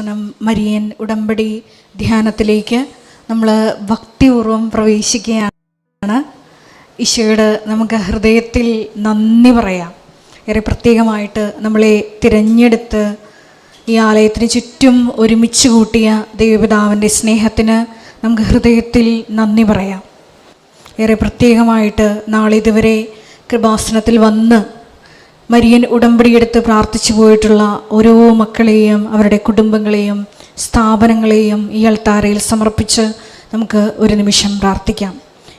Kripasanam Marian ഉടമ്പടി ധ്യാനത്തിലേക്ക് നമ്മൾ ഭക്തിപൂർവം പ്രവേശിക്കുകയാണ്. ഈശോയോട് നമുക്ക് ഹൃദയത്തിൽ നന്ദി പറയാം. ഏറെ പ്രത്യേകമായിട്ട് നമ്മളെ തിരഞ്ഞെടുത്ത് ഈ ആലയത്തിന് ചുറ്റും ഒരുമിച്ച് കൂട്ടിയ ദൈവപിതാവിന്റെ സ്നേഹത്തിന് നമുക്ക് ഹൃദയത്തിൽ നന്ദി പറയാം. ഏറെ പ്രത്യേകമായിട്ട് നാളിതുവരെ കൃപാസനത്തിൽ വന്ന് മരിയൻ ഉടമ്പടിയെടുത്ത് പ്രാർത്ഥിച്ചു പോയിട്ടുള്ള ഓരോ മക്കളെയും അവരുടെ കുടുംബങ്ങളെയും സ്ഥാപനങ്ങളെയും ഈ അൾത്താരയിൽ സമർപ്പിച്ച് നമുക്ക് ഒരു നിമിഷം പ്രാർത്ഥിക്കാം.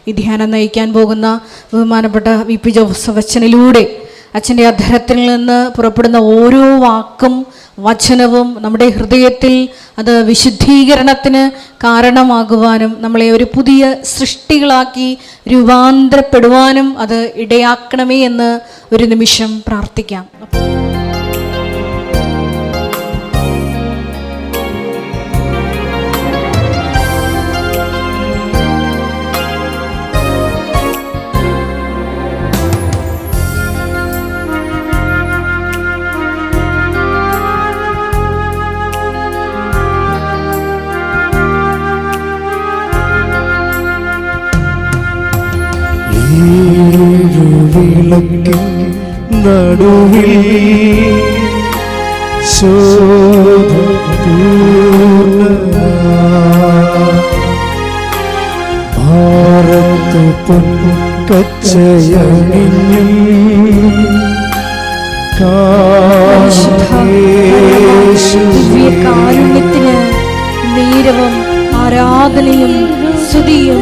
ഈ ധ്യാനം നയിക്കാൻ പോകുന്ന ബഹുമാനപ്പെട്ട വി. പി. ജോസഫ് അച്ഛനിലൂടെ അച്ഛന്റെ അധരത്തിൽ നിന്ന് പുറപ്പെടുന്ന ഓരോ വാക്കും വചനവും നമ്മുടെ ഹൃദയത്തിൽ അത് വിശുദ്ധീകരണത്തിന് കാരണമാകുവാനും നമ്മളെ ഒരു പുതിയ സൃഷ്ടികളാക്കി രൂപാന്തരപ്പെടുവാനും അത് ഇടയാക്കണമേ എന്ന് ഒരു നിമിഷം പ്രാർത്ഥിക്കാം. ഏഴുവിളക്കിൻ നടുവിൽ ഭാരത്ത് പൊൻകച്ചയണിഞ്ഞും കാരുണ്യത്തിന് നീരവം ആരാധനയും സ്തുതിയും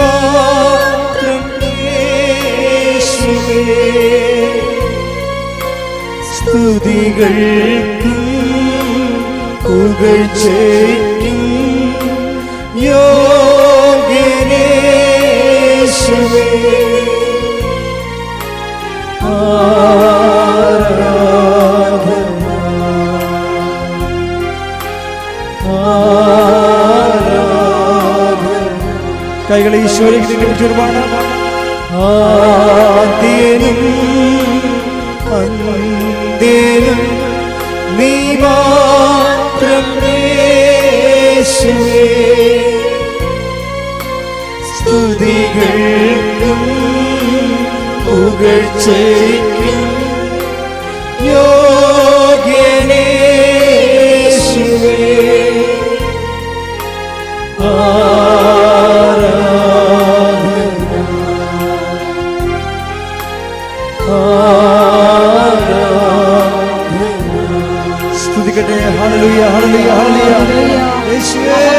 മാത്രം. സ്തുതികൾക്കും പുകഴ്ചയ്ക്കും യോഗ്യനേശുവേ. കൈകളെ ഈശോയിലേക്ക് ഒരുപാട് നീ മാത്രം. സ്തുതികൾക്കും പുകഴ്ചയ്ക്കും യോഗ്യനേശുവേ ഹല്ലേലൂയ ഹല്ലേലൂയ യേശുവേ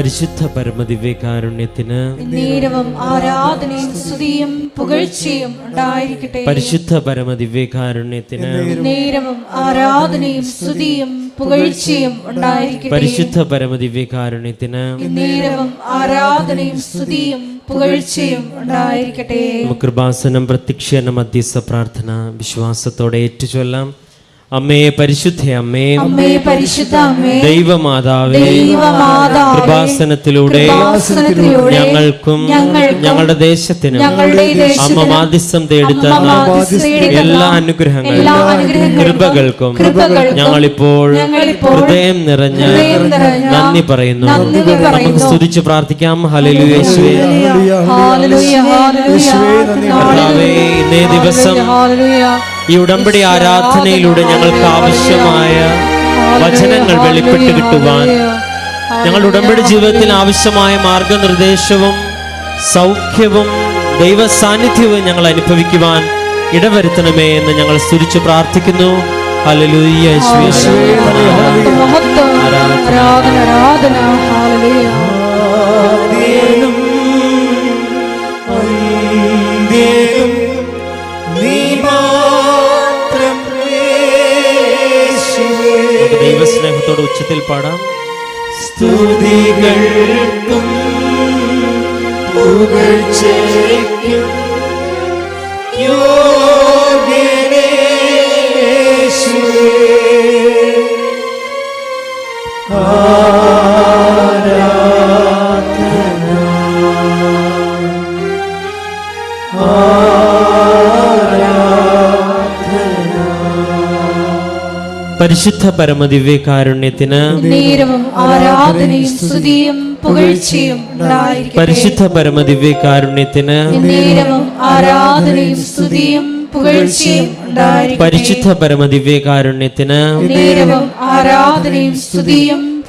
പരിശുദ്ധ പരമദിവ്യകാരുണ്യത്തിന് നേരവും ആരാധനയും സ്തുതിയും പുകഴ്ചയും ഉണ്ടായിരിക്കട്ടെ. പരിശുദ്ധ പരമദിവ്യകാരുണ്യത്തിന് നേരവും ആരാധനയും സ്തുതിയും പുകഴ്ചയും ഉണ്ടായിരിക്കട്ടെ. പരിശുദ്ധ പരമദിവ്യകാരുണ്യത്തിന് നേരവും ആരാധനയും സ്തുതിയും പുകഴ്ചയും ഉണ്ടായിരിക്കട്ടെ. കൃപാസനം പ്രത്യക്ഷന മധ്യസ്ഥ പ്രാർത്ഥന വിശ്വാസത്തോടെ ഏറ്റുചൊല്ലാം. അമ്മേ പരിശുദ്ധ അമ്മേ അമ്മേ പരിശുദ്ധ അമ്മേ ദൈവമാതാവേ ദൈവമാതാവേ, കൃപാസനത്തിലൂടെ കൃപാസനത്തിലൂടെ ഞങ്ങൾക്കും ഞങ്ങൾക്കും ഞങ്ങളുടെ ദേശത്തിനും ഞങ്ങളുടെ ദേശത്തിനും അമ്മ മാധ്യസ്ഥം തേടിത്തന്ന എല്ലാ അനുഗ്രഹങ്ങളും കൃപകൾക്കും കൃപകൾക്കും ഞങ്ങളിപ്പോൾ ഹൃദയം നിറഞ്ഞ് ഹൃദയം നിറഞ്ഞ നന്ദി പറയുന്നു നന്ദി പറയുന്നു. നമുക്ക് സ്തുതിച്ച് പ്രാർത്ഥിക്കാം ഹല്ലേലൂയ യേശുവേ ഹല്ലേലൂയ, ഹല്ലേലൂയ. യേശുവേ, നന്ദി. ദിവസം ഹല്ലേലൂയ. ഈ ഉടമ്പടി ആരാധനയിലൂടെ ഞങ്ങൾക്ക് ആവശ്യമായ വചനങ്ങൾ വെളിപ്പെട്ട് കിട്ടുവാൻ. ഞങ്ങളുടെ ഉടമ്പടി ജീവിതത്തിൽ ആവശ്യമായ മാർഗനിർദ്ദേശവും സൗഖ്യവും ദൈവ സാന്നിധ്യവും ഞങ്ങൾ അനുഭവിക്കുവാൻ ഇടവരുത്തണമേ എന്ന് ഞങ്ങൾ സ്തുതിച്ചു പ്രാർത്ഥിക്കുന്നു. മഹത്വം. ആരാധന. ആരാധന ദൈവസ്നേഹത്തോടെ ഉച്ചത്തിൽ പാടാം സ്തുതികൾക്കും പുകഴ്ചയ്ക്കും യേശുവേ. പരിശുദ്ധ പുകഴ്ചയും ഉണ്ടായിരിക്കട്ടെ. പരിശുദ്ധ പുകഴ്ചയും ഉണ്ടായിരിക്കട്ടെ. പരിശുദ്ധ പരമദിവ്യകാരുണ്യത്തിന് നേരവും ആരാധനയും സ്തുതിയും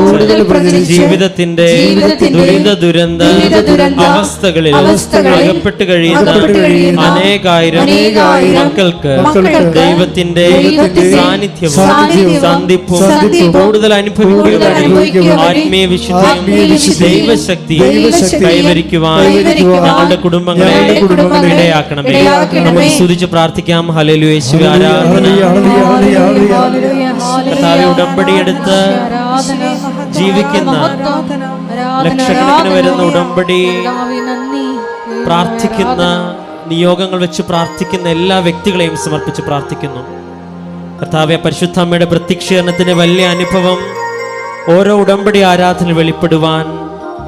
കൂടുതൽ പ്രചരിച്ച് ജീവിതത്തിന്റെ ദുരിത ദുരന്ത അവസ്ഥകളിൽ അകപ്പെട്ട് കഴിയുന്ന അനേകായിരം മക്കൾക്ക് ദൈവത്തിന്റെ സാന്നിധ്യവും സന്ധിപ്പും കൂടുതൽ അനുഭവിക്കുക കൂടുതൽ അനുഭവിക്കുക വഴി ആത്മീയ വിശുദ്ധിയും ദൈവശക്തി കൈവരിക്കുവാൻ ഞങ്ങളുടെ കുടുംബങ്ങളെ ഇടയാക്കണമേ. നമുക്ക് സ്തുതിച്ച് പ്രാർത്ഥിക്കാം. ഹല്ലേലൂയ. യേശു ആരാധന. ഹല്ലേലൂയ. ഉടമ്പടിയെടുത്ത് ജീവിക്കുന്ന ആരാധന, ലക്ഷക്കണക്കിന് വരുന്ന ഉടമ്പടി പ്രാർത്ഥിക്കുന്ന നിയോഗങ്ങൾ വെച്ച് പ്രാർത്ഥിക്കുന്ന എല്ലാ വ്യക്തികളെയും സമർപ്പിച്ച് പ്രാർത്ഥിക്കുന്നു. കർത്താവെ പരിശുദ്ധ അമ്മയുടെ പ്രത്യക്ഷീകരണത്തിന്റെ വലിയ അനുഭവം ഓരോ ഉടമ്പടി ആരാധന വെളിപ്പെടുവാൻ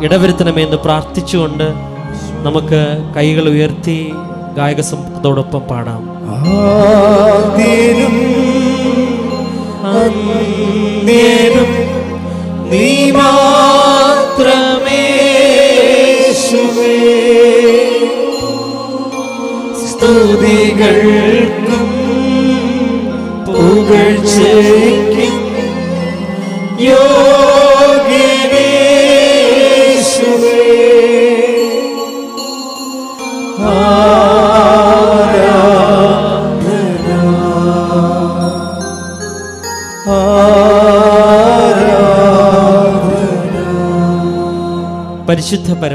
ഇടവരുത്തണമെന്ന് പ്രാർത്ഥിച്ചുകൊണ്ട് നമുക്ക് കൈകൾ ഉയർത്തി ഗായക സംഘത്തോടൊപ്പം പാടാം. അന്ത്യനും നീ മാത്രമേ യേശുവേ.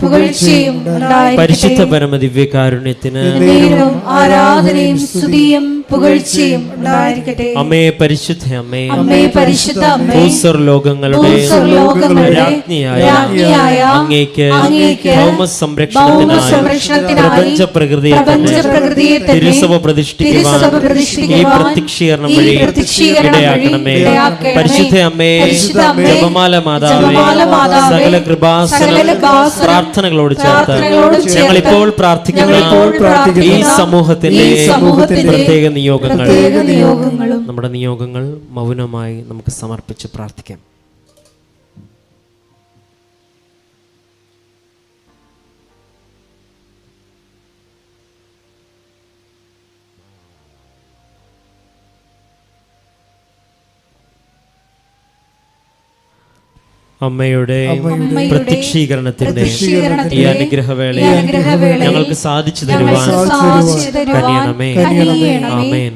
പുകഴ്ചയും പരിശുദ്ധ പരമ ദിവ്യകാരുണ്യത്തിന് ആരാധനയും സ്തുതിയും പുകഴ്ചയും ഉണ്ടായിരിക്കട്ടെ. അമ്മേ പരിശുദ്ധ അമ്മേ. അമ്മേ പരിശുദ്ധ അമ്മേ. ഭൂസ്വർ ലോകങ്ങളുടെ രാജ്ഞിയായ അങ്ങേക്ക് ഭൗമ സംരക്ഷണത്തിനായി പ്രപഞ്ച പ്രകൃതിയെ തിരുസഭ പ്രതിഷ്ഠിക്കുവാൻ ഈ പ്രത്യക്ഷീകരണം വഴി ഇടയാക്കണമേ. പരിശുദ്ധ അമ്മേ ജപമാല മാതാവേ സകല കൃപാസന പ്രാർത്ഥന പ്രാർത്ഥനകളോട് ചേർത്ത് ഞങ്ങൾ ഇപ്പോൾ പ്രാർത്ഥിക്കുന്ന ഈ സമൂഹത്തിന്റെ പ്രത്യേക നിയോഗങ്ങൾ നിയോഗങ്ങളും നമ്മുടെ നിയോഗങ്ങൾ മൗനമായി നമുക്ക് സമർപ്പിച്ച് പ്രാർത്ഥിക്കാം. അമ്മയുടെ പ്രത്യക്ഷീകരണത്തിന്റെ പ്രത്യക്ഷീകരണത്തിന്റെ ഈ അനുഗ്രഹവേള ഈ അനുഗ്രഹവേളയിൽ ഞങ്ങൾക്ക് സാധിച്ചു തരുവാൻ കനിയണമേ.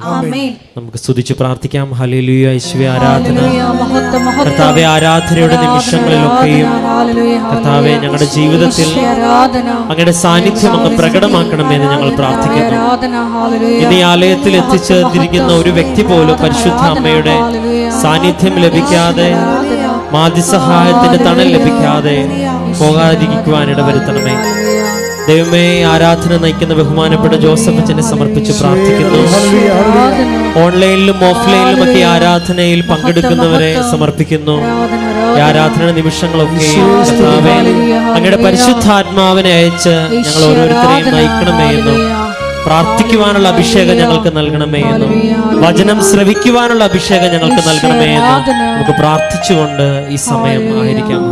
ആമേൻ. നമുക്ക് സ്തുതിച്ച് പ്രാർത്ഥിക്കാം ഹലിലുയ ഐശ്വ ആരാധന. കർത്താവെ ആരാധനയുടെ നിമിഷങ്ങളിലൊക്കെയും കർത്താവെ ഞങ്ങളുടെ ജീവിതത്തിൽ. അങ്ങയുടെ സാന്നിധ്യം അങ്ങ് പ്രകടമാക്കണമെന്ന് ഞങ്ങൾ പ്രാർത്ഥിക്കുന്നു ഇനി ഇന്ന് ഈ ആലയത്തിൽ എത്തിച്ചേർന്നിരിക്കുന്ന ഒരു വ്യക്തി പോലും പരിശുദ്ധ അമ്മയുടെ സാന്നിധ്യം ലഭിക്കാതെ മാതിസഹായത്തിന്റെ തണൽ ലഭിക്കാതെ പോകാതിരിക്കുവാൻ ഇടവരുത്തണമേ. ദൈവമേ ആരാധന നയിക്കുന്ന ബഹുമാനപ്പെട്ട ജോസഫ് അച്ഛനെ സമർപ്പിച്ച് പ്രാർത്ഥിക്കുന്നു. ഓൺലൈനിലും ഓഫ്ലൈനിലും ഒക്കെ ആരാധനയിൽ പങ്കെടുക്കുന്നവരെ സമർപ്പിക്കുന്നു. ആരാധന നിമിഷങ്ങളൊക്കെ അങ്ങയുടെ പരിശുദ്ധാത്മാവിനെ അയച്ച് ഞങ്ങൾ ഓരോരുത്തരെയും നയിക്കണമേ എന്നും പ്രാർത്ഥിക്കുവാനുള്ള അഭിഷേകം ഞങ്ങൾക്ക് നൽകണമേ എന്ന്. വചനം ശ്രവിക്കുവാനുള്ള അഭിഷേകം ഞങ്ങൾക്ക് നൽകണമേ എന്നും. നമുക്ക് പ്രാർത്ഥിച്ചുകൊണ്ട് ഈ സമയം ആയിരിക്കാം.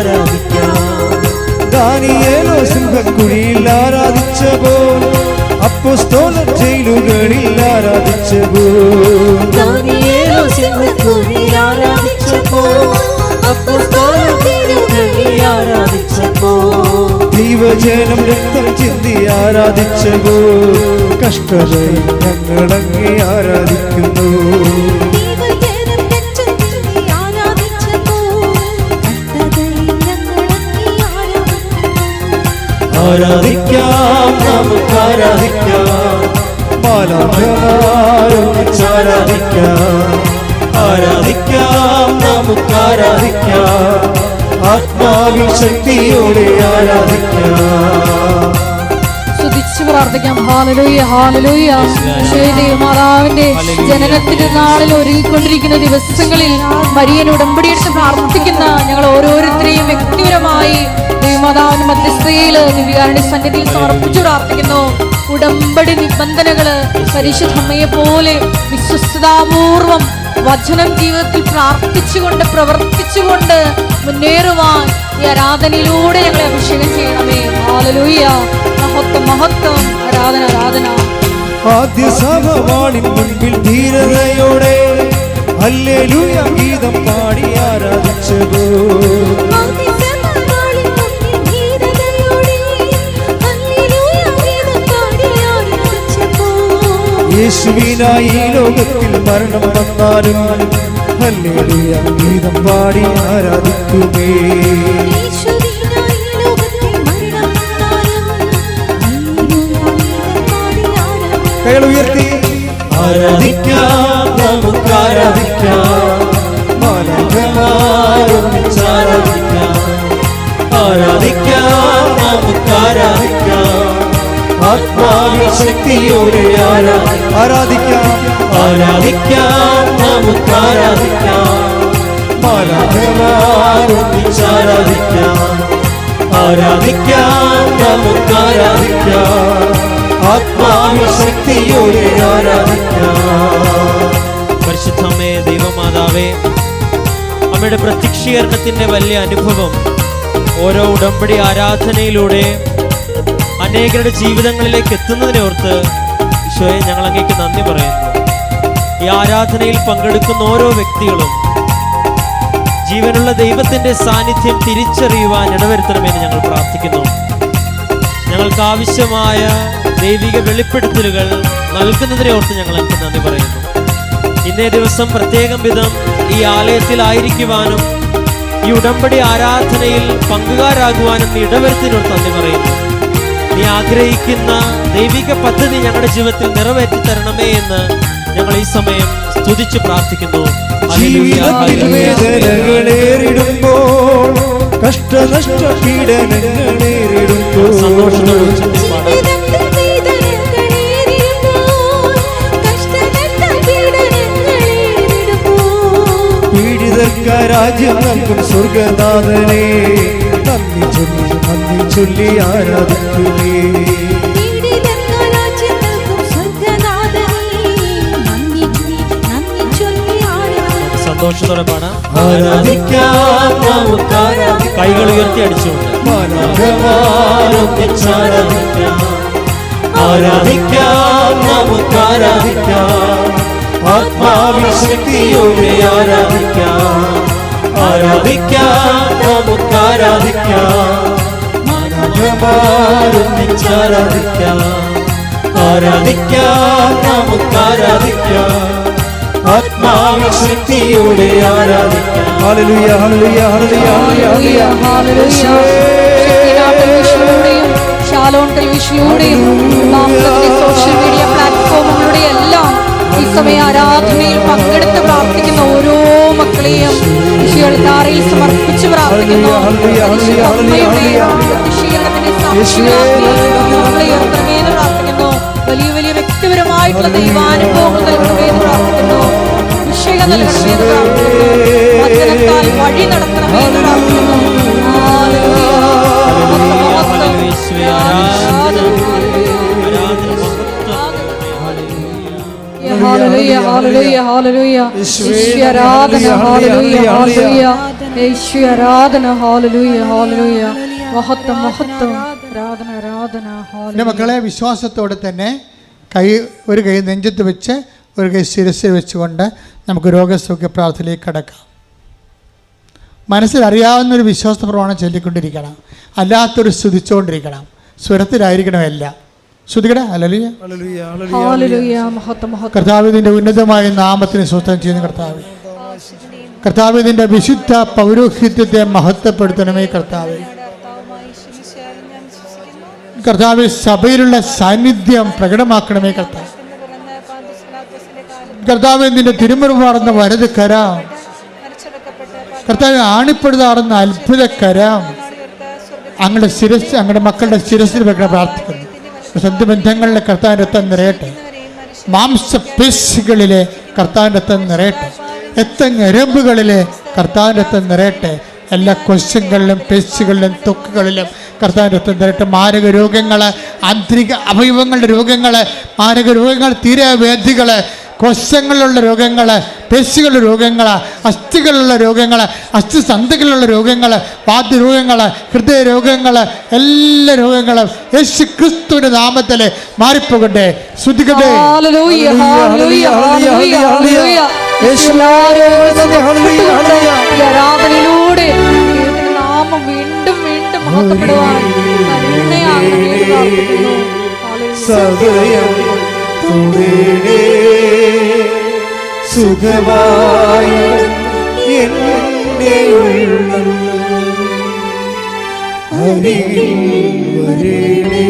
ആരാധിക്കാം? ദാനിയേലോ സിംഹക്കുഴിയിൽ ആരാധിച്ച പോൽ അപ്പോസ്തോലർ ജയിലുകളിൽ ആരാധിച്ച പോൽ ദാനിയേലോ സിംഹക്കുഴി ആരാധിച്ചപ്പോൾ അപ്പോസ്തലർ തിരുവഴി ആരാധിച്ചപ്പോൾ ദൈവജനം രക്തം ചിന്തി ആരാധിച്ച പോൽ കഷ്ടതയിൽ ഞങ്ങളങ്ങി ആരാധിക്കുന്നു. ആരാധിക്കാം നമുക്ക് ആരാധിക്കാം മാലാഖമാരൊന്നിച്ച് ആരാധിക്കാം ആരാധിക്കാം നമുക്ക് ആരാധിക്കാം. ആത്മാവിൻ ശക്തിയോടെ ആരാധിക്കാം സ്തുതിച്ച് പ്രാർത്ഥിക്കാം. Hallelujah hallelujah. മാതാവിന്റെ ജനനത്തിന്റെ നാളിൽ ഒരുങ്ങിക്കൊണ്ടിരിക്കുന്ന ദിവസങ്ങളിൽ മരിയൻ ഉടമ്പടിയെടുത്ത് പ്രാർത്ഥിക്കുന്ന ഞങ്ങൾ ഓരോരുത്തരെയും വ്യക്തിപരമായി ദൈവമാതാവിന്റെ മധ്യസ്ഥയിൽ ദിവ്യാരുടെ സന്നിധിയിൽ സമർപ്പിച്ചു പ്രാർത്ഥിക്കുന്നു. ഉടമ്പടി നിബന്ധനകൾ പരിശുദ്ധമ്മയെ പോലെ വിശ്വസ്തതാപൂർവം വചനം ജീവിതത്തിൽ പ്രാർത്ഥിച്ചുകൊണ്ട് പ്രവർത്തിച്ചുകൊണ്ട് മുന്നേറുവാൻ ഈ ആരാധനയിലൂടെ ഞങ്ങളെ അഭിഷേകം ചെയ്യണമേ. ആലലൂയ മഹത്വം മഹത്വം. ആരാധന ആരാധന. ആദ്യ സഭവാണിൻ മുൻപിൽ ധീരതയോടെ ഹല്ലേലൂയ ഗീതം പാടി ആരാധിച്ചതോ. യേശുവിനായി ഈ ലോകത്തിൽ മരണം വന്നാലും ഹല്ലേലൂയ ഗീതം പാടി ആരാധിക്കുമേ. കൈകൾ ഉയർത്തി. ആരാധിക്കാം നമുക്ക് ആരാധിക്കാം. ആരാധിക്കാം നമുക്ക് ആരാധിക്കാം ആത്മാവിൻ ശക്തിയോടെ ആരാധിക്കാം. ആരാധിക്കാം നമുക്ക് ആരാധിക്കാം. ആരാധിക്കാം. ആരാധിക്കാം നമുക്ക് ആരാധിക്കാം. ആത്മാവിശക്തിയോടെ ആരാധിക്കാം. ദൈവമാതാവേ അമ്മയുടെ പ്രത്യക്ഷീകരണത്തിന്റെ വലിയ അനുഭവം ഓരോ ഉടമ്പടി ആരാധനയിലൂടെ അനേകരുടെ ജീവിതങ്ങളിലേക്ക് എത്തുന്നതിനെ ഓർത്ത് ഈശോയെ ഞങ്ങൾ അങ്ങേക്ക് നന്ദി പറയുന്നു. ഈ ആരാധനയിൽ പങ്കെടുക്കുന്ന ഓരോ വ്യക്തികളും ജീവനുള്ള ദൈവത്തിന്റെ സാന്നിധ്യം തിരിച്ചറിയുവാൻ ഇടവരുത്തണമെന്ന് ഞങ്ങൾ പ്രാർത്ഥിക്കുന്നു. ഞങ്ങൾക്ക് ആവശ്യമായ ദൈവിക വെളിപ്പെടുത്തലുകൾ നൽകുന്നതിനെ ഓർത്ത് ഞങ്ങൾ എനിക്ക് നന്ദി പറയുന്നു. ഇന്നേ ദിവസം പ്രത്യേകം വിധം ഈ ആലയത്തിലായിരിക്കുവാനും ഈ ഉടമ്പടി ആരാധനയിൽ പങ്കുകാരാകുവാനും ഇടവരുത്തിനോട് നന്ദി പറയുന്നു. നീ ആഗ്രഹിക്കുന്ന ദൈവിക പദ്ധതി ഞങ്ങളുടെ ജീവിതത്തിൽ നിറവേറ്റി തരണമേ എന്ന് ഞങ്ങൾ ഈ സമയം സ്തുതിച്ച് പ്രാർത്ഥിക്കുന്നു. വേദനകളേറിടുമ്പോൾ കഷ്ടനഷ്ട പീഡനങ്ങളേറിടുമ്പോൾ സന്തോഷത്തോടെ പീഡിതർക്ക രാജ്യം നൽകും സ്വർഗനാഥനെ നന്ദി ചൊല്ലി നന്ദി ചൊല്ലി ആരാധിക്കുന്നേ. സന്തോഷത്തോടെ പാടാം. ആരാധിക്കാം കൈകൾ ഉയർത്തി അടിച്ചുകൊണ്ട് ആരാധിക്കാം. നമുക്ക് ആരാധിക്കാം ആത്മാവിശക്തിയോടെ ആരാധിക്കാം. ആരാധിക്കാം നമുക്ക് ആരാധിക്കാം മനോഹരമാരൊന്നിച്ചാരാധിക്കാം ആരാധിക്കാം നമുക്ക് ആരാധിക്കാം ആത്മാവിശക്തിയോടെ ആരാധിക്കാം hallelujah hallelujah hallelujah hallelujah, Shalom ടെലിവിഷനിലൂടെയും മാംസത്തിന്റെ സോഷ്യൽ മീഡിയ പ്ലാറ്റ്ഫോമുകളുടെ എല്ലാം ഈ സമയ ആരാധനയിൽ പങ്കെടുത്ത് പ്രാർത്ഥിക്കുന്ന ഓരോ മക്കളെയും വിഷയത്താറയിൽ സമർപ്പിച്ച് പ്രാർത്ഥിക്കുന്നു. വലിയ വലിയ വ്യക്തിപരമായിട്ടുള്ള ദൈവാനുഭവങ്ങൾ നൽകണമെന്ന് പ്രാർത്ഥിക്കുന്നു. അഭിഷേകം നൽകണമെന്ന് പ്രാർത്ഥിക്കുന്നു. വചനത്താൽ വഴി നടത്തണമെന്ന് പ്രാർത്ഥിക്കുന്നു. യേശുവേ ആരാധന, ആരാധന. മഹത്വം മഹത്വം. മക്കളെ വിശ്വാസത്തോടെ തന്നെ കൈ ഒരു കൈ നെഞ്ചത്ത് വെച്ച് ഒരു കൈ ശിരസിൽ വെച്ചുകൊണ്ട് നമുക്ക് രോഗസൗഖ്യ പ്രാർത്ഥനയിലേക്ക് കടക്കാം. മനസ്സിലറിയാവുന്ന ഒരു വിശ്വാസ പ്രമാണം ചൊല്ലിക്കൊണ്ടിരിക്കണം. അല്ലാത്തൊരു സ്തുതിച്ചുകൊണ്ടിരിക്കണം സ്വരത്തിലായിരിക്കണം എല്ലാം മഹത്വം മഹത്വം. ഉന്നതമായ നാമത്തിന് സ്വസ്ഥം ചെയ്യുന്ന കർത്താവ്. നിന്റെ വിശുദ്ധ പൗരോഹിത്യത്തെ മഹത്വപ്പെടുത്തണമേ കർത്താവ്. കർത്താവ് സഭയിലുള്ള സാന്നിധ്യം പ്രകടമാക്കണമേ കർത്താവ്. കർത്താവ് നിന്റെ തിരുമുറുപാടുന്ന വലത് കരാം. കർത്താവ് ആണിപ്പെടുതാറുന്ന അത്ഭുത കരാം അങ്ങയുടെ ശിരസ് അങ്ങയുടെ മക്കളുടെ ശിരസിൽ വെക്കണം പ്രാർത്ഥിക്കുന്നു. ബന്ധങ്ങളിലെ കർത്താവിന്റെ രക്തം നിറയട്ടെ. മാംസപേശികളിലെ കർത്താവിന്റെ രക്തം നിറയട്ടെ. എത്ത ഞരമ്പുകളിലെ കർത്താവിന്റെ രക്തം നിറയട്ടെ. എല്ലാ കൊശങ്ങളിലും പേശികളിലും തൊക്കുകളിലും കർത്താവിന്റെ രക്തം നിറയട്ടെ. മാരക രോഗങ്ങൾ ആന്തരിക അവയവങ്ങളുടെ രോഗങ്ങൾ മാരക രോഗങ്ങൾ തീരവേദികൾ കോശങ്ങളിലുള്ള രോഗങ്ങൾ പേശികളുടെ രോഗങ്ങൾ അസ്ഥികളുള്ള രോഗങ്ങൾ അസ്ഥിസന്ധികളിലുള്ള രോഗങ്ങൾ വാദ്യരോഗങ്ങൾ ഹൃദയ രോഗങ്ങൾ എല്ലാ രോഗങ്ങളും യേശു ക്രിസ്തുവിന്റെ നാമത്തിൽ മാറിപ്പോകട്ടെ ആരാധനയിലൂടെ ദൈവത്തിന്റെ നാമം വീണ്ടും വീണ്ടും മഹത്വപ്പെടുവാൻ. സദയം തുടരേ സുഖമായി എന്റെ ഉള്ളം. അരികിൽ വരേണേ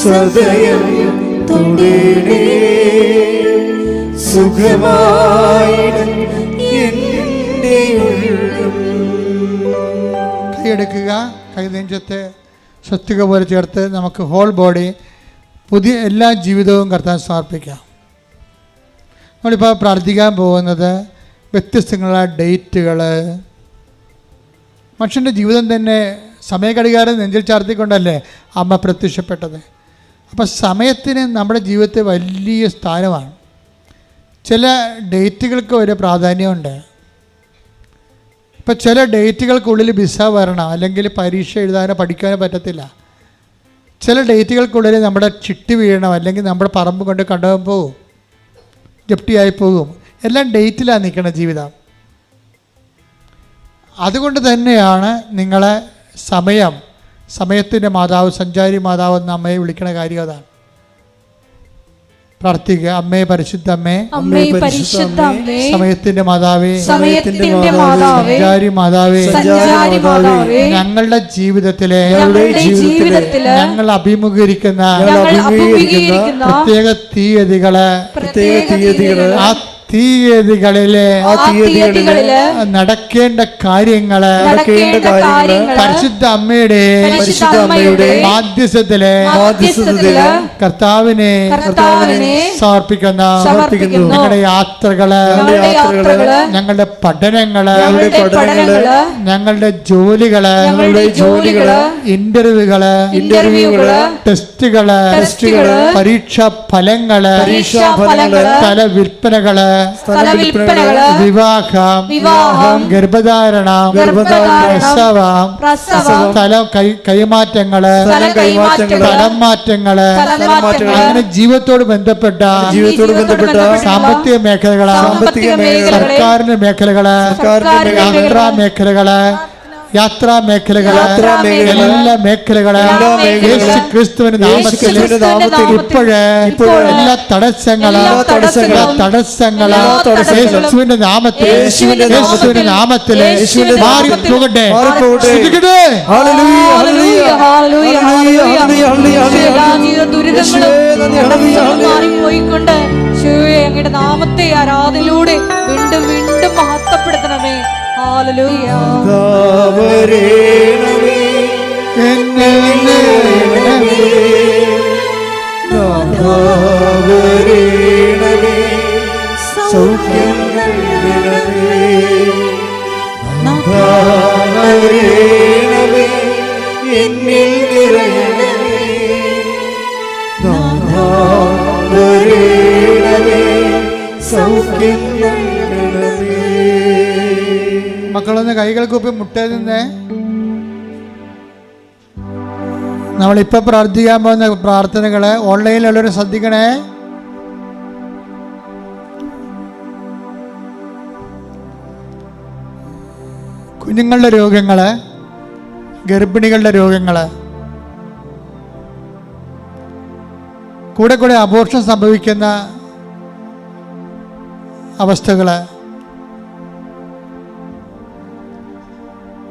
സദയം തുടരേ സുഖമായി എന്റെ ഉള്ളം. കൈയെടുക്കുക. കൈ നെഞ്ചത്ത് സ്വസ്തിക പോലെ ചേർത്ത് നമുക്ക് ഹോൾ ബോഡി പുതിയ എല്ലാ ജീവിതവും കർത്താൻ സമർപ്പിക്കാം. നമ്മളിപ്പോൾ പ്രാർത്ഥിക്കാൻ പോകുന്നത് വ്യത്യസ്തങ്ങളായ ഡേറ്റുകൾ മനുഷ്യന്റെ ജീവിതം തന്നെ സമയഘടികാരം നെഞ്ചിൽ ചാർത്തിക്കൊണ്ടല്ലേ അമ്മ പ്രത്യക്ഷപ്പെട്ടത്? അപ്പോൾ സമയത്തിന് നമ്മുടെ ജീവിതത്തെ വലിയ സ്ഥാനമാണ്. ചില ഡേറ്റുകൾക്ക് ഒരു പ്രാധാന്യമുണ്ട്. ഇപ്പം ചില ഡേറ്റുകൾക്കുള്ളിൽ വിസ വരണം അല്ലെങ്കിൽ പരീക്ഷ എഴുതാനോ പഠിക്കാനോ പറ്റത്തില്ല. ചില ഡേറ്റുകൾക്കുള്ളിൽ നമ്മുടെ ചിട്ടി വീഴണം അല്ലെങ്കിൽ നമ്മുടെ പറമ്പ് കൊണ്ട് കണ്ടുപോകാൻ പോകും ജപ്തിയായി പോകും. എല്ലാം ഡേറ്റിലാണ് നിൽക്കുന്ന ജീവിതം. അതുകൊണ്ട് തന്നെയാണ് നിങ്ങളെ സമയം സമയത്തിന്റെ മാതാവ് സഞ്ചാരി മാതാവ് എന്ന അമ്മയെ വിളിക്കുന്ന കാര്യം അതാണ്. പ്രാർത്ഥിക്കുക. അമ്മേ പരിശുദ്ധ അമ്മേ അമ്മേ പരിശുദ്ധ അമ്മേ സമയത്തിന്റെ മാതാവേ സമയത്തിന്റെ മാതാവേ സഞ്ചാരി മാതാവേ സഞ്ചാരി മാതാവേ ഞങ്ങളുടെ ജീവിതത്തിലെ ഞങ്ങളുടെ ജീവിതത്തിൽ ഞങ്ങൾ അഭിമുഖീകരിക്കുന്ന ഞങ്ങൾ അഭിമുഖീകരിക്കുന്ന പ്രത്യേക തീയതികളെ പ്രത്യേക തീയതികളെ ആ തീയതികളിലെ ആ തീയതികളിൽ നടക്കേണ്ട കാര്യങ്ങൾ നടക്കേണ്ട കാര്യങ്ങൾ പരിശുദ്ധ അമ്മയുടെ പരിശുദ്ധ അമ്മയുടെ മാധ്യസ്ഥത്തിലെ മാധ്യസ്ഥത്തിൽ കർത്താവിനെ കർത്താവിനെ സമർപ്പിക്കുന്ന സമർപ്പിക്കുന്നു. ഞങ്ങളുടെ യാത്രകൾ ഞങ്ങളുടെ യാത്രകൾ ഞങ്ങളുടെ പഠനങ്ങൾ ഞങ്ങളുടെ പഠനങ്ങൾ ഞങ്ങളുടെ ജോലികൾ ഞങ്ങളുടെ ജോലികൾ ഇന്റർവ്യൂകൾ ഇന്റർവ്യൂകൾ ടെസ്റ്റുകൾ ടെസ്റ്റുകൾ പരീക്ഷാ ഫലങ്ങൾ പരീക്ഷാ ഫലങ്ങൾ സ്ഥല വിൽപ്പനകൾ വിവാഹം വിവാഹം ഗർഭധാരണം ഗർഭധാരണം, പ്രസവം പ്രസവം സ്ഥലം കൈമാറ്റങ്ങൾ സ്ഥലം മാറ്റങ്ങൾ അങ്ങനെ ജീവിതത്തോട് ബന്ധപ്പെട്ട ജീവിതത്തോട് ബന്ധപ്പെട്ട സാമ്പത്തിക മേഖലകൾ സാമ്പത്തിക സർക്കാരിന്റെ മേഖലകൾ സർക്കാരിന്റെ യാത്രാ മേഖലകൾ യാത്രാ മേഖലകൾ എല്ലാ മേഖലകൾ എല്ലാ യേശു ക്രിസ്തുവിന്റെ നാമത്തിൽ ഇപ്പോഴ് എല്ലാ തടസ്സങ്ങൾ തടസ്സങ്ങളും, യേശുവിന്റെ നാമത്തിൽ യേശുവിന്റെ നാമത്തിൽ മാറിപ്പോകട്ടെ. മാറിപ്പോയിക്കൊണ്ട് അങ്ങയുടെ നാമത്തെ ആരാധനയിലൂടെ വീണ്ടും വീണ്ടും മഹത്വപ്പെടുത്തണമേ. സൗഖ്യം എന്നിൽ നിറയണമേ. സൗഖ്യം മക്കളൊന്ന് കൈകൾ കൂപ്പി മുട്ടേ നിന്നേ. നമ്മളിപ്പോൾ പ്രാർത്ഥിക്കാൻ പോകുന്ന പ്രാർത്ഥനകളെ ഓൺലൈനിലുള്ളവർ ശ്രദ്ധിക്കണേ. കുഞ്ഞുങ്ങളുടെ രോഗങ്ങൾ ഗർഭിണികളുടെ രോഗങ്ങൾ കൂടെ കൂടെ അബോർഷൻ സംഭവിക്കുന്ന അവസ്ഥകൾ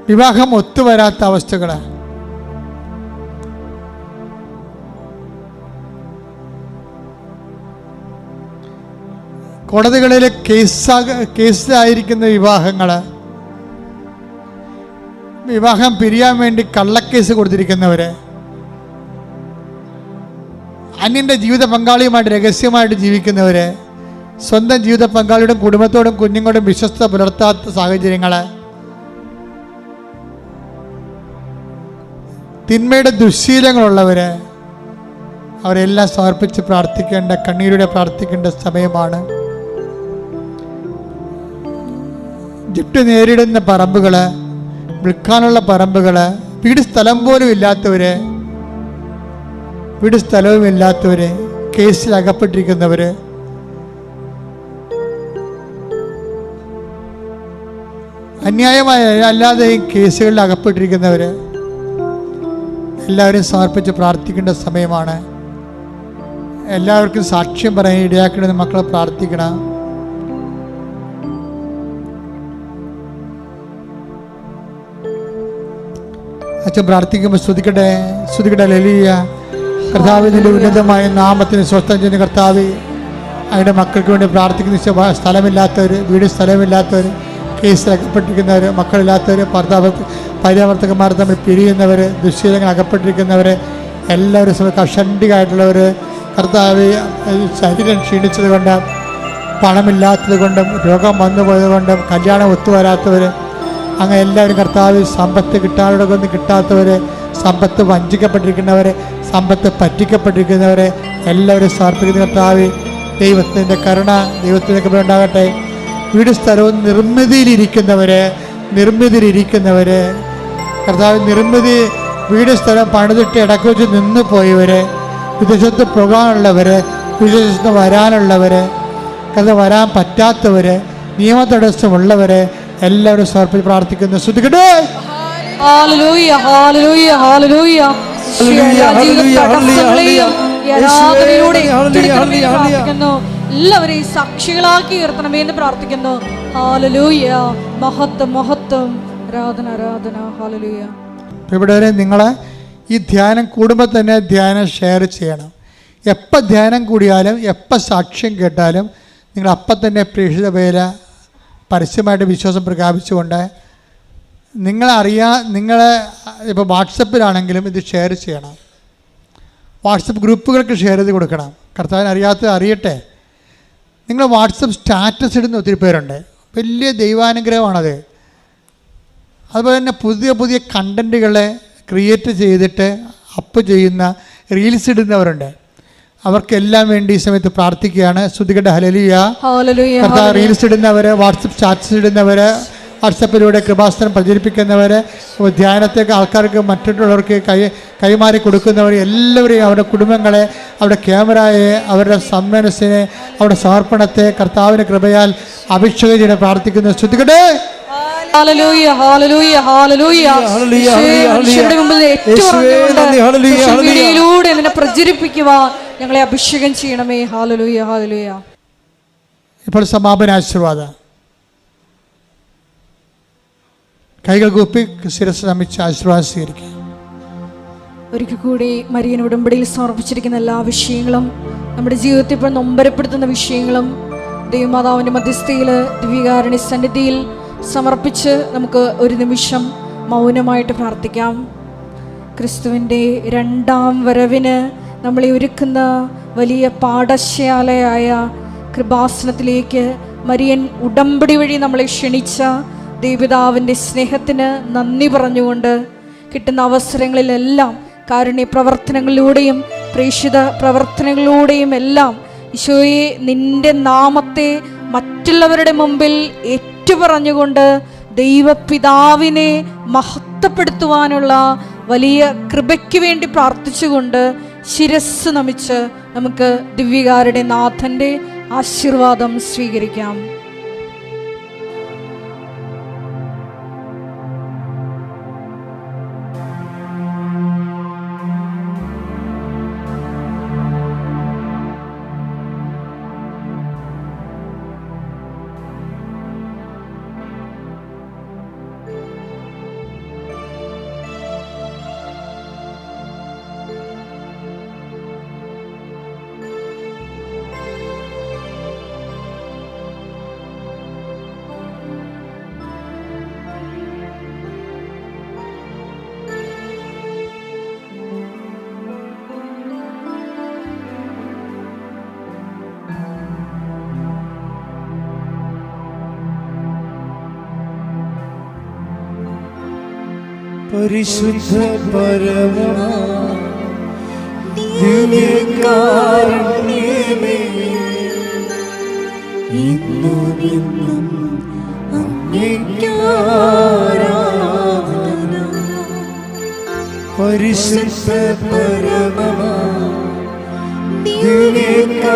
വിവാഹം ഒത്തുവരാത്ത അവസ്ഥകൾ കോടതികളിൽ കേസാ കേസിലായിരിക്കുന്ന വിവാഹങ്ങൾ വിവാഹം പിരിയാൻ വേണ്ടി കള്ളക്കേസ് കൊടുത്തിരിക്കുന്നവർ അന്യന്റെ ജീവിത പങ്കാളിയുമായിട്ട് രഹസ്യമായിട്ട് ജീവിക്കുന്നവർ സ്വന്തം ജീവിത പങ്കാളിയോടും കുടുംബത്തോടും കുഞ്ഞുങ്ങളോടും വിശ്വസ്ത പുലർത്താത്ത സാഹചര്യങ്ങൾ തിന്മയുടെ ദുശ്ശീലങ്ങളുള്ളവര് അവരെല്ലാം സമർപ്പിച്ച് പ്രാർത്ഥിക്കേണ്ട കണ്ണീരുടെ പ്രാർത്ഥിക്കേണ്ട സമയമാണ്. ജപ്റ്റ് നേരിടുന്ന പറമ്പുകൾ വിൽക്കാനുള്ള പറമ്പുകൾ വീട് സ്ഥലം പോലും ഇല്ലാത്തവര് വീട് സ്ഥലവും ഇല്ലാത്തവര് കേസിൽ അകപ്പെട്ടിരിക്കുന്നവര് അന്യായമായ അല്ലാതെ കേസുകളിൽ അകപ്പെട്ടിരിക്കുന്നവര് എല്ലാവരും സമർപ്പിച്ച് പ്രാർത്ഥിക്കേണ്ട സമയമാണ്. എല്ലാവർക്കും സാക്ഷ്യം പറയാൻ ഇടയാക്കണമെന്ന് മക്കളെ പ്രാർത്ഥിക്കണം. അച്ഛൻ പ്രാർത്ഥിക്കുമ്പോൾ സ്തുതിക്കട്ടെ സ്തുതിക്കട്ടെ ലലിയ കർത്താവിന്റെ ഉന്നതമായ നാമത്തിന് സ്വസ്ഥം ചെയ്യുന്ന കർത്താവ് അവരുടെ മക്കൾക്ക് വേണ്ടി പ്രാർത്ഥിക്കുന്ന സ്ഥ- സ്ഥലമില്ലാത്തവർ വീട് സ്ഥലമില്ലാത്തവർ കേസിൽ അകപ്പെട്ടിരിക്കുന്നവർ മക്കളില്ലാത്തവർ ഭർത്താവ് പര്യാവർത്തകന്മാർ തമ്മിൽ പിരിയുന്നവർ ദുശ്ശീലങ്ങൾ അകപ്പെട്ടിരിക്കുന്നവർ എല്ലാവരും സമയത്ത് അഷണ്ടികായിട്ടുള്ളവർ കർത്താവ് ശരീരം ക്ഷീണിച്ചത് കൊണ്ട് പണമില്ലാത്തത് കൊണ്ടും രോഗം വന്നു പോയത് കൊണ്ടും കല്യാണം ഒത്തുവരാത്തവർ അങ്ങനെ എല്ലാവരും കർത്താവ് സമ്പത്ത് കിട്ടാനുള്ളതൊന്നും കിട്ടാത്തവർ സമ്പത്ത് വഞ്ചിക്കപ്പെട്ടിരിക്കുന്നവർ സമ്പത്ത് പറ്റിക്കപ്പെട്ടിരിക്കുന്നവരെ എല്ലാവരും സമർപ്പിക്കുന്ന കർത്താവ് ദൈവത്തിന്റെ കരുണ ദൈവത്തിന്റെ കൃപ ഉണ്ടാകട്ടെ. വീട് സ്ഥലവും നിർമ്മിതിയിലിരിക്കുന്നവര് നിർമ്മിതിയിലിരിക്കുന്നവര് കർത്താവ് നിർമ്മിതി വീട് സ്ഥലം പണിതിട്ട് ഇടയ്ക്ക് വെച്ച് നിന്ന് പോയവര് വിദേശത്ത് പോകാനുള്ളവര് വിദേശത്ത് വരാനുള്ളവര് കഥ വരാൻ പറ്റാത്തവര് നിയമതടസ്സമുള്ളവര് എല്ലാവരും സമർപ്പിച്ച് പ്രാർത്ഥിക്കുന്നു. ശ്രദ്ധിക്കട്ടെ? എല്ലാവരെയും സാക്ഷികളാക്കി ഉയർത്തണമേ എന്ന് പ്രാർത്ഥിക്കുന്നു. ഹാലലൂയ മഹത്വം മഹത്വം ആരാധന ആരാധന. ഹാലലൂയ ഇവിടെ വരെ നിങ്ങൾ ഈ ധ്യാനം കൂടുമ്പോൾ തന്നെ ധ്യാനം ഷെയർ ചെയ്യണം. എപ്പോൾ ധ്യാനം കൂടിയാലും എപ്പോൾ സാക്ഷ്യം കേട്ടാലും നിങ്ങൾ അപ്പം തന്നെ പ്രേക്ഷിത പേര് പരസ്യമായിട്ട് വിശ്വാസം പ്രഖ്യാപിച്ചുകൊണ്ട് നിങ്ങളറിയാ നിങ്ങൾ ഇപ്പോൾ വാട്സപ്പിലാണെങ്കിലും ഇത് ഷെയർ ചെയ്യണം. വാട്സപ്പ് ഗ്രൂപ്പുകൾക്ക് ഷെയർ ചെയ്ത് കൊടുക്കണം. കർത്താവിന് അറിയാത്തത് അറിയട്ടെ. നിങ്ങൾ വാട്സപ്പ് സ്റ്റാറ്റസ് ഇടുന്ന ഒത്തിരി പേരുണ്ട്. വലിയ ദൈവാനുഗ്രഹമാണത്. അതുപോലെ തന്നെ പുതിയ പുതിയ കണ്ടന്റുകളെ ക്രിയേറ്റ് ചെയ്തിട്ട് അപ്പ് ചെയ്യുന്ന റീൽസ് ഇടുന്നവരുണ്ട്. അവർക്കെല്ലാം വേണ്ടി ഈ സമയത്ത് പ്രാർത്ഥിക്കുകയാണ്. ശ്രുതികട്ട ഹലലിയ റീൽസ് ഇടുന്നവർ വാട്സപ്പ് സ്റ്റാറ്റസ് ഇടുന്നവർ വാട്സപ്പിലൂടെ കൃപാസനം പ്രചരിപ്പിക്കുന്നവർ ധ്യാനത്തേക്ക് ആൾക്കാർക്ക് മറ്റുള്ളവർക്ക് കൈ കൈമാറി കൊടുക്കുന്നവർ എല്ലാവരെയും അവരുടെ കുടുംബങ്ങളെ അവരുടെ ക്യാമറയെ അവരുടെ സന്മനസ്സിനെ അവരുടെ സമർപ്പണത്തെ കർത്താവിന്റെ കൃപയാൽ അഭിഷേകം പ്രാർത്ഥിക്കുന്ന. പ്രാർത്ഥിക്കുന്നു ശ്രുതികട്ടെ പ്രചരിപ്പിക്കുവാൻ ഞങ്ങളെ അഭിഷേകം ചെയ്യണമേ. ഹാലലൂയ ഹാലലൂയ ഇപ്പോൾ സമാപന ആശീർവാദം. കൈകൾ കൂപ്പി ശിരസ് നമിച്ച് ആശീർവാദം സ്വീകരിക്കുക. ഒരിക്കൽ കൂടി മരിയൻ ഉടമ്പടിയിൽ സമർപ്പിച്ചിരിക്കുന്ന എല്ലാ വിഷയങ്ങളും നമ്മുടെ ജീവിതത്തിൽ ഇപ്പോൾ നൊമ്പരപ്പെടുത്തുന്ന വിഷയങ്ങളും ദൈവമാതാവിന്റെ മധ്യസ്ഥയിൽ ദിവ്യകാരണി സന്നിധിയിൽ സമർപ്പിച്ച് നമുക്ക് ഒരു നിമിഷം മൗനമായിട്ട് പ്രാർത്ഥിക്കാം. ക്രിസ്തുവിന്റെ രണ്ടാം വരവിന് നമ്മളെ ഒരുക്കുന്ന വലിയ പാഠശാലയായ കൃപാസനത്തിലേക്ക് മരിയൻ ഉടമ്പടി വഴി നമ്മളെ ക്ഷണിച്ച ദേവിതാവിന്റെ സ്നേഹത്തിന് നന്ദി പറഞ്ഞുകൊണ്ട് കിട്ടുന്ന അവസരങ്ങളിലെല്ലാം കാരുണ്യ പ്രവർത്തനങ്ങളിലൂടെയും പ്രേക്ഷിത പ്രവർത്തനങ്ങളിലൂടെയും എല്ലാം ഈശോയെ നിന്റെ നാമത്തെ മറ്റുള്ളവരുടെ മുമ്പിൽ ഏറ്റുപറഞ്ഞുകൊണ്ട് ദൈവപിതാവിനെ മഹത്വപ്പെടുത്തുവാനുള്ള വലിയ കൃപയ്ക്ക് വേണ്ടി പ്രാർത്ഥിച്ചുകൊണ്ട് ശിരസ് നമിച്ച് നമുക്ക് ദിവ്യകാരുടെ നാഥന്റെ ആശീർവാദം സ്വീകരിക്കാം. പരിശുദ്ധ പരമ ദിവ്യകാരുണ്യമേ ഇന്നും ഇന്നും അങ്ങേക്കാരാധന പരിശുദ്ധ പരമ ദിവ്യകാരുണ്യമേ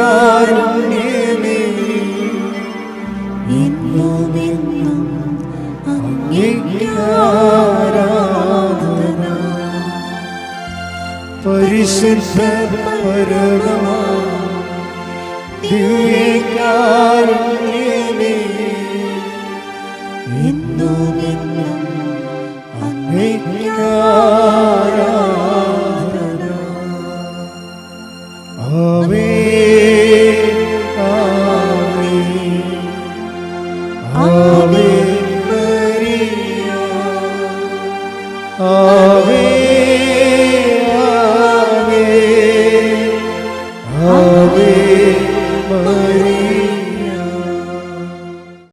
ഇന്നും ഇന്നും അങ്ങേക്കാരാധന പരിശുദ്ധ പരമ ദിവ്യകാരുണ്യമേ